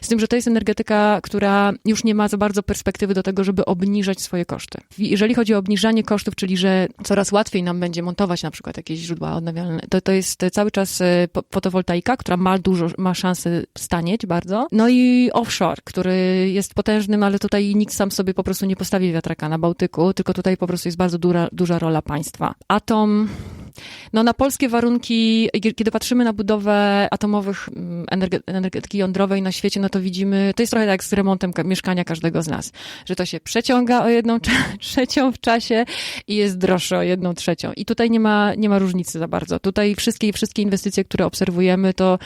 z tym, że to jest energetyka, która już nie ma za bardzo perspektywy do tego, żeby obniżać swoje koszty. Jeżeli chodzi o obniżanie kosztów, czyli że coraz łatwiej nam będzie montować na przykład jakieś źródła odnawialne, to, to jest cały czas e, fotowoltaika, która ma dużo, ma szansę stanieć bardzo. No i offshore, który jest potężnym, ale tutaj nikt sam sobie po prostu nie postawi wiatraka na Bałtyku, tylko tutaj po prostu jest bardzo duża, duża rola państwa. Atom no na polskie warunki, kiedy patrzymy na budowę atomowych mm, energetyki jądrowej na świecie, no to widzimy, to jest trochę jak z remontem mieszkania każdego z nas, że to się przeciąga o jedną trzecią w czasie i jest droższe o jedną trzecią. I tutaj nie ma, nie ma różnicy za bardzo. Tutaj wszystkie, wszystkie inwestycje, które obserwujemy, to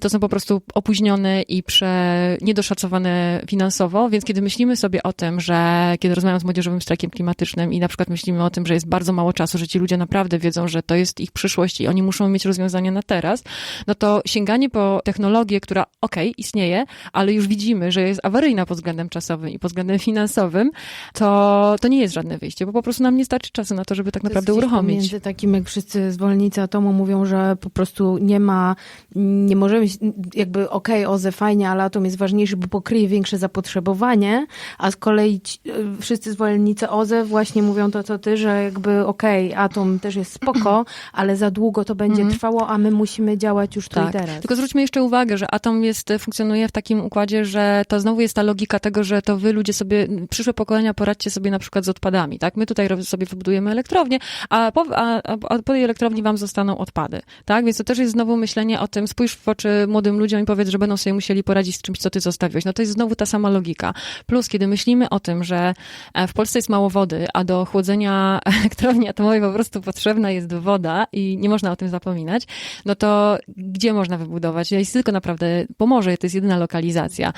to są po prostu opóźnione i prze, niedoszacowane finansowo, więc kiedy myślimy sobie o tym, że kiedy rozmawiam z młodzieżowym strajkiem klimatycznym i na przykład myślimy o tym, że jest bardzo mało czasu, że ci ludzie naprawdę wiedzą, że to jest ich przyszłość i oni muszą mieć rozwiązania na teraz, no to sięganie po technologię, która okej, okay, istnieje, ale już widzimy, że jest awaryjna pod względem czasowym i pod względem finansowym, to, to nie jest żadne wyjście, bo po prostu nam nie starczy czasu na to, żeby tak naprawdę uruchomić. Między takim, jak wszyscy zwolennicy atomu mówią, że po prostu nie ma, nie możemy, jakby okej, okay, OZE fajnie, ale atom jest ważniejszy, bo pokryje większe zapotrzebowanie, a z kolei y, wszyscy zwolennicy OZE właśnie mówią to, co ty, że jakby okej, okay, atom też jest spoko, ale za długo to będzie mm. trwało, a my musimy działać już tu tak. i teraz. Tylko zwróćmy jeszcze uwagę, że atom jest, funkcjonuje w takim układzie, że to znowu jest ta logika tego, że to wy ludzie sobie, przyszłe pokolenia poradźcie sobie na przykład z odpadami, tak? My tutaj sobie wybudujemy elektrownię, a po, a, a po tej elektrowni wam zostaną odpady, tak? Więc to też jest znowu myślenie o tym, spójrz w oczy młodym ludziom i powiedz, że będą sobie musieli poradzić z czymś, co ty zostawiłeś. No to jest znowu ta sama logika. Plus, kiedy myślimy o tym, że e, w Polsce jest mało wody, a do chłodzenia elektrowni atomowej po prostu potrzebna jest woda i nie można o tym zapominać, no to gdzie można wybudować? Jest tylko naprawdę Pomorze, to jest jedyna lokalizacja.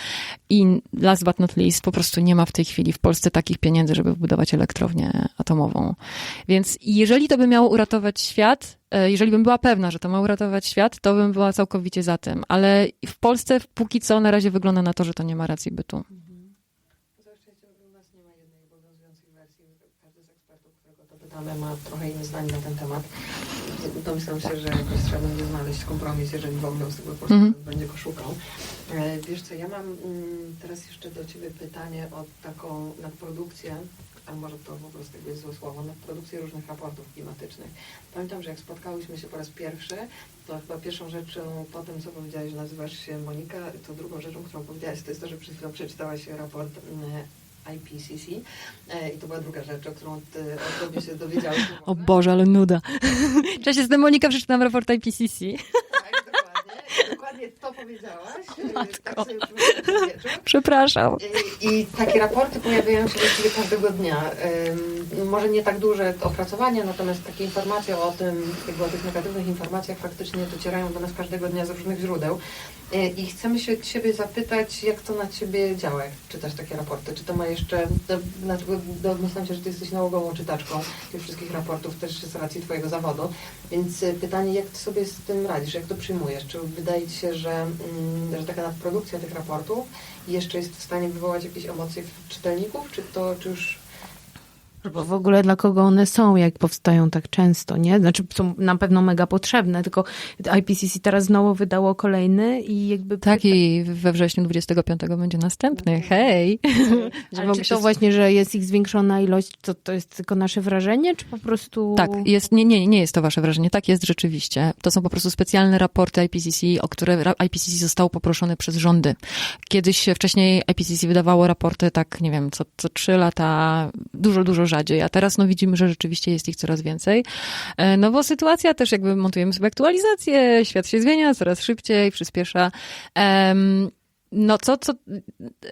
I last but not least, po prostu nie ma w tej chwili w Polsce takich pieniędzy, żeby wybudować elektrownię atomową. Więc jeżeli to by miało uratować świat, E, jeżeli bym była pewna, że to ma uratować świat, to bym była całkowicie za tym. Ale w Polsce póki co na razie wygląda na to, że to nie ma racji bytu. Mhm. pytamy, ma trochę inne zdanie na ten temat. Domyślam się, że jakoś trzeba będzie znaleźć kompromis, jeżeli w ogóle z tego po mm -hmm. będzie go szukał. E, wiesz co, ja mam mm, teraz jeszcze do Ciebie pytanie o taką nadprodukcję a może to po prostu jest złe słowo, na produkcję różnych raportów klimatycznych. Pamiętam, że jak spotkałyśmy się po raz pierwszy, to chyba pierwszą rzeczą po tym, co powiedziałaś, że nazywasz się Monika, to drugą rzeczą, którą powiedziałaś, to jest to, że przed chwilą przeczytałaś raport mm, IPCC e, i to była druga rzecz, o którą ty, o tobie się dowiedziałaś. O Boże, ale nuda. Cześć, jestem Monika, przeczytam raport IPCC. Powiedziałaś. Y, Matko. Tak Przepraszam. I, I, takie raporty pojawiają się właściwie każdego dnia. Może nie tak duże opracowania, natomiast takie informacje o tym, jakby o tych negatywnych informacjach faktycznie docierają do nas każdego dnia z różnych źródeł. Y, I chcemy się Ciebie zapytać, jak to na Ciebie działa, jak czytasz takie raporty. Czy to ma jeszcze, dlaczego domyślam się, że Ty jesteś nałogową czytaczką tych wszystkich raportów, też z racji Twojego zawodu. Więc y, pytanie, jak Ty sobie z tym radzisz, jak to przyjmujesz? Czy wydaje Ci się, że, że taka nadprodukcja tych raportów jeszcze jest w stanie wywołać jakieś emocje w czytelników, czy to czy już bo w ogóle dla kogo one są, jak powstają tak często, nie? Znaczy są na pewno mega potrzebne, tylko IPCC teraz znowu wydało kolejny i jakby... Tak i we wrześniu 25 będzie następny, hej! Ale czy to właśnie, że jest ich zwiększona ilość, to, to jest tylko nasze wrażenie, czy po prostu... Tak, jest, nie, nie, nie jest to wasze wrażenie, tak jest rzeczywiście. To są po prostu specjalne raporty IPCC, o które IPCC zostało poproszone przez rządy. Kiedyś wcześniej IPCC wydawało raporty tak, nie wiem, co, co trzy lata, dużo, dużo rzadziej, a teraz no widzimy, że rzeczywiście jest ich coraz więcej. E, no bo sytuacja też jakby montujemy sobie aktualizację, świat się zmienia coraz szybciej, przyspiesza. No co, co,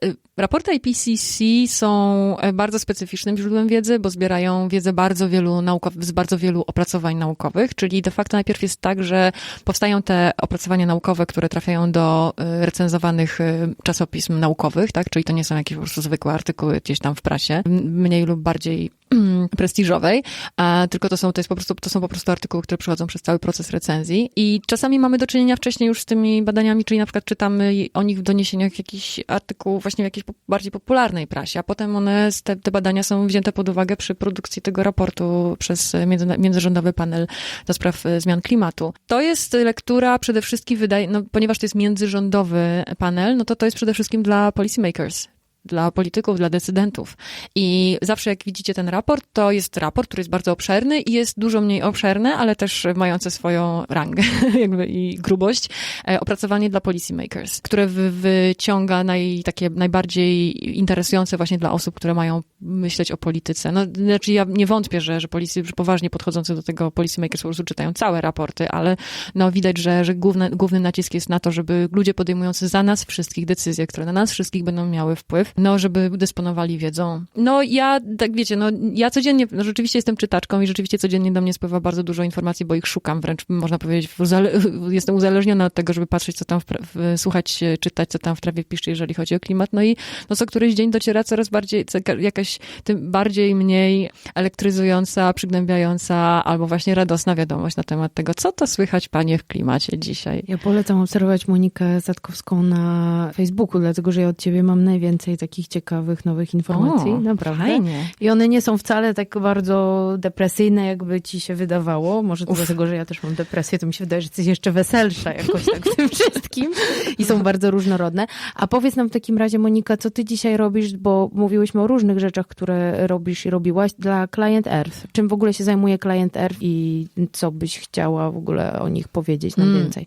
y, raporty IPCC są e, bardzo specyficznym źródłem wiedzy, bo zbierają wiedzę bardzo wielu naukow- z bardzo wielu opracowań naukowych, czyli de facto najpierw jest tak, że powstają te opracowania naukowe, które trafiają do y, recenzowanych y, czasopism naukowych, tak, czyli to nie są jakieś po prostu zwykłe artykuły gdzieś tam w prasie, mniej lub bardziej prestiżowej, a tylko to są, to jest po prostu, to są po prostu artykuły, które przechodzą przez cały proces recenzji i czasami mamy do czynienia wcześniej już z tymi badaniami, czyli na przykład czytamy o nich w doniesieniach jakichś artykułów właśnie w jakiejś bardziej popularnej prasie, a potem one, te, te badania są wzięte pod uwagę przy produkcji tego raportu przez między, międzyrządowy panel do spraw e, zmian klimatu. To jest lektura przede wszystkim wydaje, no, ponieważ to jest międzyrządowy panel, no to to jest przede wszystkim dla policymakers, dla polityków, dla decydentów. I zawsze jak widzicie ten raport, to jest raport, który jest bardzo obszerny i jest dużo mniej obszerny, ale też mający swoją rangę jakby i grubość, e, opracowanie dla policymakers, które wy, wyciąga naj, takie najbardziej interesujące właśnie dla osób, które mają myśleć o polityce. No, znaczy ja nie wątpię, że, że, policy, że poważnie podchodzący do tego policymakers po prostu czytają całe raporty, ale no widać, że, że główny, główny nacisk jest na to, żeby ludzie podejmujący za nas wszystkich decyzje, które na nas wszystkich będą miały wpływ, no, żeby dysponowali wiedzą. No, ja, tak wiecie, no, ja codziennie, no, rzeczywiście jestem czytaczką i rzeczywiście codziennie do mnie spływa bardzo dużo informacji, bo ich szukam, wręcz można powiedzieć, jestem uzależniona od tego, żeby patrzeć, co tam, w, w, słuchać, czytać, co tam w trawie pisze, jeżeli chodzi o klimat. No i no, co któryś dzień dociera coraz bardziej, jakaś tym bardziej, mniej elektryzująca, przygnębiająca albo właśnie radosna wiadomość na temat tego, co to słychać, panie, w klimacie dzisiaj. Ja polecam obserwować Monikę Zatkowską na Facebooku, dlatego że ja od ciebie mam najwięcej takich ciekawych, nowych informacji. O, Naprawdę. Fajnie. I one nie są wcale tak bardzo depresyjne, jakby ci się wydawało. Może to Uf. dlatego, że ja też mam depresję, to mi się wydaje, że jesteś jeszcze weselsza jakoś tak w tym wszystkim. I są bardzo różnorodne. A powiedz nam w takim razie, Monika, co ty dzisiaj robisz, bo mówiłyśmy o różnych rzeczach, które robisz i robiłaś dla Client Earth. Czym w ogóle się zajmuje Client Earth i co byś chciała w ogóle o nich powiedzieć nam Mm. więcej?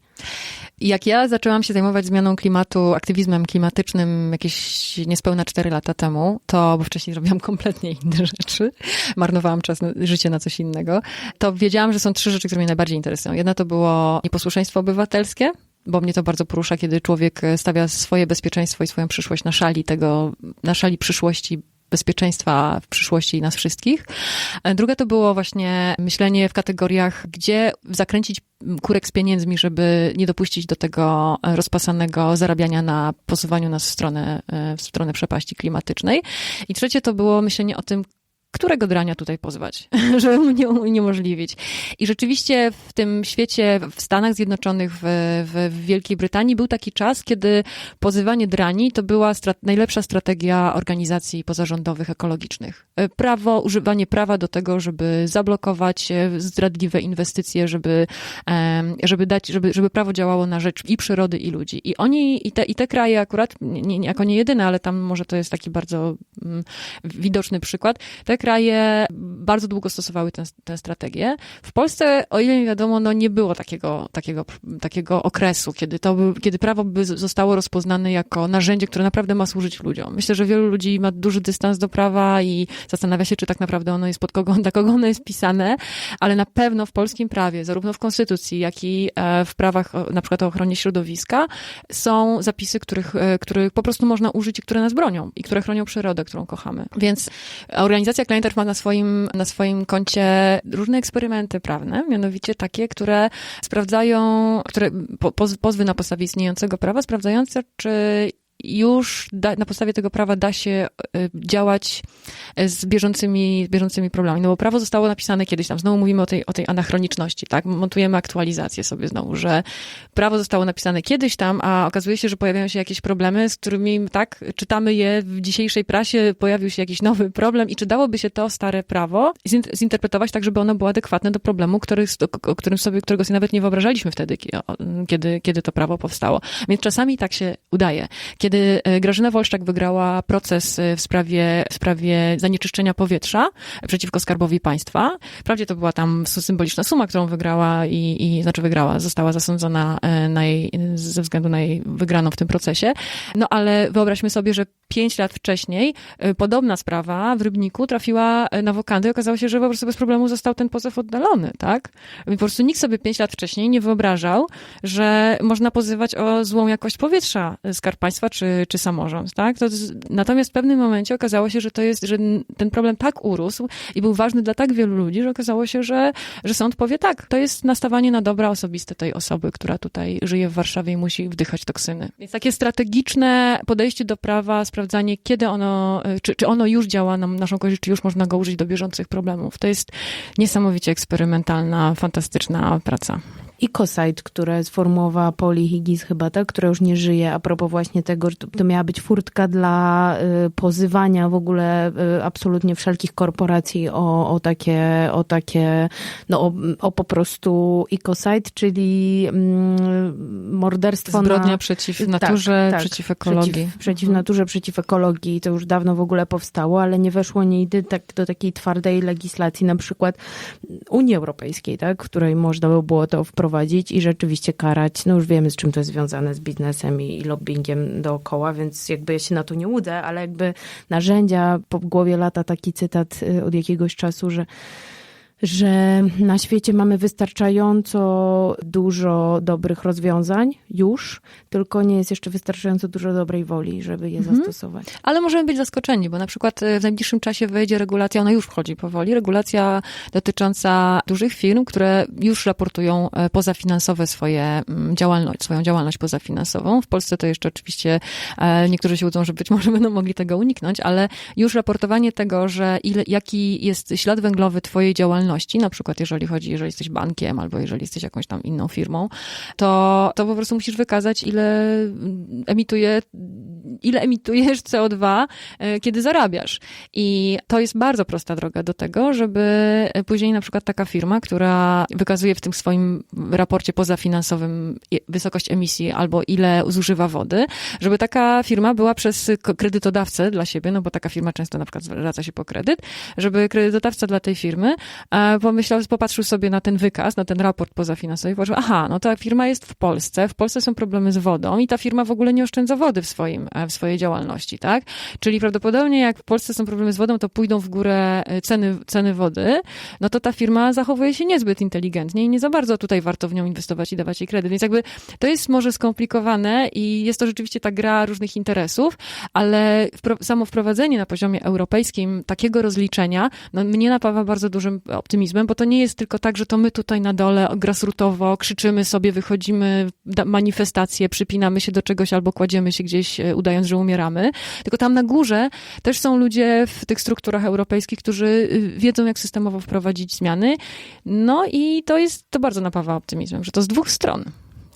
Jak ja zaczęłam się zajmować zmianą klimatu, aktywizmem klimatycznym jakieś niespełna 4 lata temu, to, bo wcześniej robiłam kompletnie inne rzeczy, marnowałam czas, życie na coś innego, to wiedziałam, że są trzy rzeczy, które mnie najbardziej interesują. Jedna to było nieposłuszeństwo obywatelskie, bo mnie to bardzo porusza, kiedy człowiek stawia swoje bezpieczeństwo i swoją przyszłość na szali tego, na szali przyszłości bezpieczeństwa w przyszłości nas wszystkich. Drugie to było właśnie myślenie w kategoriach, gdzie zakręcić kurek z pieniędzmi, żeby nie dopuścić do tego rozpasanego zarabiania na posuwaniu nas w stronę, w stronę przepaści klimatycznej. I trzecie to było myślenie o tym, którego drania tutaj pozwać, żeby mu nie uniemożliwić. I rzeczywiście w tym świecie, w Stanach Zjednoczonych, w, w, Wielkiej Brytanii był taki czas, kiedy pozywanie drani to była strat najlepsza strategia organizacji pozarządowych ekologicznych. Prawo, używanie prawa do tego, żeby zablokować zdradliwe inwestycje, żeby, żeby dać, żeby, żeby prawo działało na rzecz i przyrody, i ludzi. I oni, i te, i te kraje akurat, nie, jako nie jedyne, ale tam może to jest taki bardzo mm, widoczny przykład, te kraje bardzo długo stosowały tę, strategię. W Polsce, o ile mi wiadomo, no nie było takiego, takiego, takiego okresu, kiedy, to by, kiedy prawo by zostało rozpoznane jako narzędzie, które naprawdę ma służyć ludziom. Myślę, że wielu ludzi ma duży dystans do prawa i zastanawia się, czy tak naprawdę ono jest pod kogo, dla kogo ono jest pisane, ale na pewno w polskim prawie, zarówno w konstytucji, jak i w prawach na przykład o ochronie środowiska są zapisy, których, których po prostu można użyć i które nas bronią i które chronią przyrodę, którą kochamy. Więc organizacja Earth ma na swoim, na swoim koncie różne eksperymenty prawne, mianowicie takie, które sprawdzają, które pozwy na podstawie istniejącego prawa, sprawdzające, czy już da, na podstawie tego prawa da się działać z bieżącymi, bieżącymi problemami. No bo prawo zostało napisane kiedyś tam, znowu mówimy o tej, o tej anachroniczności, tak? Montujemy aktualizację sobie znowu, że prawo zostało napisane kiedyś tam, a okazuje się, że pojawiają się jakieś problemy, z którymi tak, czytamy je w dzisiejszej prasie, pojawił się jakiś nowy problem i czy dałoby się to stare prawo zinterpretować tak, żeby ono było adekwatne do problemu, który, o którym sobie, którego sobie nawet nie wyobrażaliśmy wtedy, kiedy, kiedy to prawo powstało. Więc czasami tak się udaje. Kiedy Grażyna Wolszczak wygrała proces w sprawie, w sprawie zanieczyszczenia powietrza przeciwko Skarbowi Państwa. Wprawdzie to była tam symboliczna suma, którą wygrała i, i znaczy wygrała, została zasądzona na jej, ze względu na jej wygraną w tym procesie. No ale wyobraźmy sobie, że pięć lat wcześniej podobna sprawa w Rybniku trafiła na wokandę i okazało się, że po prostu bez problemu został ten pozew oddalony, tak? Po prostu nikt sobie pięć lat wcześniej nie wyobrażał, że można pozywać o złą jakość powietrza Skarb Państwa czy, czy samorząd, tak? To, natomiast w pewnym momencie okazało się, że to jest, że ten problem tak urósł i był ważny dla tak wielu ludzi, że okazało się, że, że sąd powie tak, to jest nastawanie na dobra osobiste tej osoby, która tutaj żyje w Warszawie i musi wdychać toksyny. Więc takie strategiczne podejście do prawa sprawdzanie, kiedy ono, y, czy, czy ono już działa na naszą korzyść, czy już można go użyć do bieżących problemów. To jest niesamowicie eksperymentalna, fantastyczna praca. EcoSite, które sformułowała Polly Higgins chyba, tak, która już nie żyje, a propos właśnie tego, że to, miała być furtka dla y, pozywania w ogóle y, absolutnie wszelkich korporacji o, o takie, o takie, no o, o po prostu EcoSite, czyli mm, morderstwo Zbrodnia na... przeciw Tak, naturze, tak. przeciw ekologii. Przeciw, przeciw Mhm. naturze, przeciw ekologii. To już dawno w ogóle powstało, ale nie weszło nigdy tak, do takiej twardej legislacji, na przykład Unii Europejskiej, tak, w której można by było to wprowadzić i rzeczywiście karać. No już wiemy, z czym to jest związane, z biznesem i, lobbyingiem dookoła, więc jakby ja się na to nie łudzę, ale jakby narzędzia, po głowie lata taki cytat y, od jakiegoś czasu, że że na świecie mamy wystarczająco dużo dobrych rozwiązań już, tylko nie jest jeszcze wystarczająco dużo dobrej woli, żeby je Mhm. zastosować. Ale możemy być zaskoczeni, bo na przykład e, w najbliższym czasie wejdzie regulacja, ona już wchodzi powoli, regulacja dotycząca dużych firm, które już raportują e, pozafinansowe swoje mm, działalność, swoją działalność pozafinansową. W Polsce to jeszcze oczywiście e, niektórzy się łudzą, że być może będą mogli tego uniknąć, ale już raportowanie tego, że ile, jaki jest ślad węglowy twojej działalności, na przykład jeżeli chodzi, jeżeli jesteś bankiem albo jeżeli jesteś jakąś tam inną firmą, to, to po prostu musisz wykazać, ile emituje, ile emitujesz CO2, e, kiedy zarabiasz. I to jest bardzo prosta droga do tego, żeby później na przykład taka firma, która wykazuje w tym swoim raporcie pozafinansowym wysokość emisji albo ile zużywa wody, żeby taka firma była przez kredytodawcę dla siebie, no bo taka firma często na przykład zwraca się po kredyt, żeby kredytodawca dla tej firmy e, pomyślał, popatrzył sobie na ten wykaz, na ten raport pozafinansowy i powiedział, aha, no ta firma jest w Polsce, w Polsce są problemy z wodą i ta firma w ogóle nie oszczędza wody w, swoim, e, w swojej działalności, tak? Czyli prawdopodobnie jak w Polsce są problemy z wodą, to pójdą w górę e, ceny, ceny wody, no to ta firma zachowuje się niezbyt inteligentnie i nie za bardzo tutaj warto w nią inwestować i dawać jej kredyt. Więc jakby to jest może skomplikowane i jest to rzeczywiście ta gra różnych interesów, ale samo wprowadzenie na poziomie europejskim takiego rozliczenia no, mnie napawa bardzo dużym optymizmem, bo to nie jest tylko tak, że to my tutaj na dole grassrootowo krzyczymy sobie, wychodzimy, manifestacje, przypinamy się do czegoś albo kładziemy się gdzieś, e, udając, że umieramy, tylko tam na górze też są ludzie w tych strukturach europejskich, którzy y, wiedzą, jak systemowo wprowadzić zmiany. No i to jest, to bardzo napawa optymizmem, że to z dwóch stron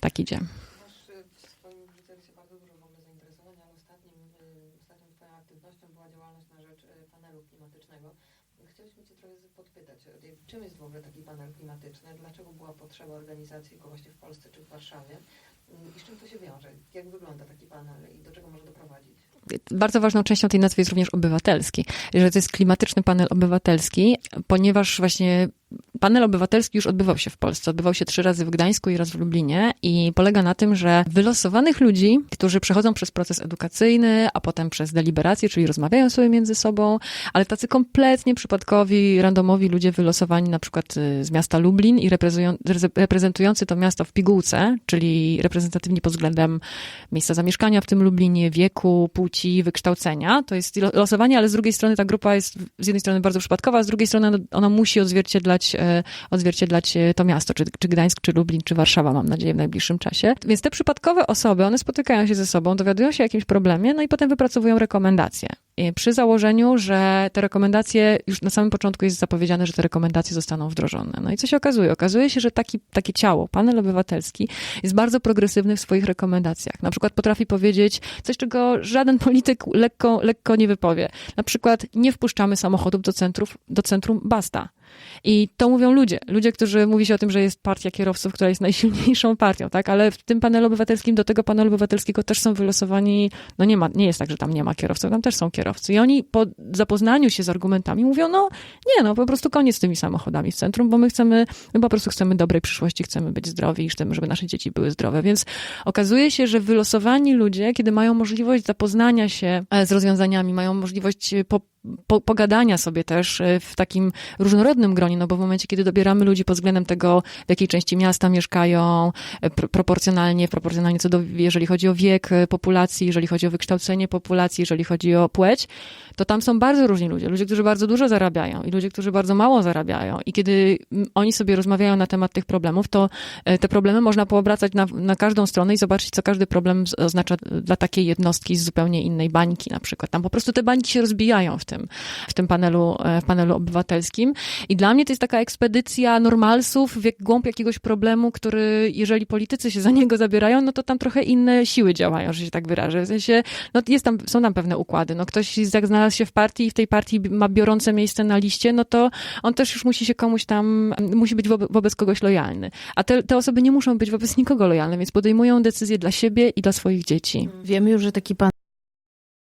tak idzie. Y, y, na rzecz panelu klimatycznego. Chcieliśmy Cię trochę podpytać, y, czym jest w ogóle taki panel klimatyczny, dlaczego była potrzeba organizacji go właśnie w Polsce czy w Warszawie? Y, i z czym to się wiąże, jak wygląda taki panel i do czego może doprowadzić? Bardzo ważną częścią tej nazwy jest również obywatelski, że to jest klimatyczny panel obywatelski, ponieważ właśnie panel obywatelski już odbywał się w Polsce. Odbywał się trzy razy w Gdańsku i raz w Lublinie i polega na tym, że wylosowanych ludzi, którzy przechodzą przez proces edukacyjny, a potem przez deliberację, czyli rozmawiają sobie między sobą, ale tacy kompletnie przypadkowi, randomowi ludzie wylosowani na przykład y, z miasta Lublin i reprezentują- reprezentujący to miasto w pigułce, czyli reprezentatywni pod względem miejsca zamieszkania w tym Lublinie, wieku, płci, wykształcenia. To jest lo- losowanie, ale z drugiej strony ta grupa jest z jednej strony bardzo przypadkowa, a z drugiej strony ona- ona musi odzwierciedlać, e, odzwierciedlać e, to miasto, czy, czy Gdańsk, czy Lublin, czy Warszawa, mam nadzieję, w najbliższym czasie. Więc te przypadkowe osoby, one spotykają się ze sobą, dowiadują się o jakimś problemie, no i potem wypracowują rekomendacje. Przy założeniu, że te rekomendacje, już na samym początku jest zapowiedziane, że te rekomendacje zostaną wdrożone. No i co się okazuje? Okazuje się, że taki, takie ciało, panel obywatelski, jest bardzo progresywny w swoich rekomendacjach. Na przykład potrafi powiedzieć coś, czego żaden polityk lekko, lekko nie wypowie. Na przykład nie wpuszczamy samochodów do, centrów, do centrum basta. I to mówią ludzie. Ludzie, którzy mówi się o tym, że jest partia kierowców, która jest najsilniejszą partią, tak? Ale w tym panelu obywatelskim, do tego panelu obywatelskiego też są wylosowani, no nie ma, nie jest tak, że tam nie ma kierowców, tam też są kierowcy. I oni po zapoznaniu się z argumentami mówią, no nie, no po prostu koniec z tymi samochodami w centrum, bo my chcemy, my po prostu chcemy dobrej przyszłości, chcemy być zdrowi i chcemy, żeby nasze dzieci były zdrowe. Więc okazuje się, że wylosowani ludzie, kiedy mają możliwość zapoznania się e, z rozwiązaniami, mają możliwość e, po, po, pogadania sobie też e, w takim różnorodnym gronie, no bo w momencie, kiedy dobieramy ludzi pod względem tego, w jakiej części miasta mieszkają, e, pr- proporcjonalnie, proporcjonalnie co do, jeżeli chodzi o wiek e, populacji, jeżeli chodzi o wykształcenie populacji, jeżeli chodzi o płeć, to tam są bardzo różni ludzie. Ludzie, którzy bardzo dużo zarabiają i ludzie, którzy bardzo mało zarabiają. I kiedy mm, oni sobie rozmawiają na temat tych problemów, to e, te problemy można poobracać na, na każdą stronę i zobaczyć, co każdy problem oznacza dla takiej jednostki z zupełnie innej bańki na przykład. Tam po prostu te bańki się rozbijają w tym, w tym panelu, e, w panelu obywatelskim. I dla mnie to jest taka ekspedycja normalsów w głąb jakiegoś problemu, który, jeżeli politycy się za niego zabierają, no to tam trochę inne siły działają, że się tak wyrażę. W sensie, no jest tam, są tam pewne układy. No ktoś jak znalazł się w partii i w tej partii ma biorące miejsce na liście, no to on też już musi się komuś tam, musi być wobec, wobec kogoś lojalny. A te, te osoby nie muszą być wobec nikogo lojalne, więc podejmują decyzje dla siebie i dla swoich dzieci. Wiemy już, że taki pan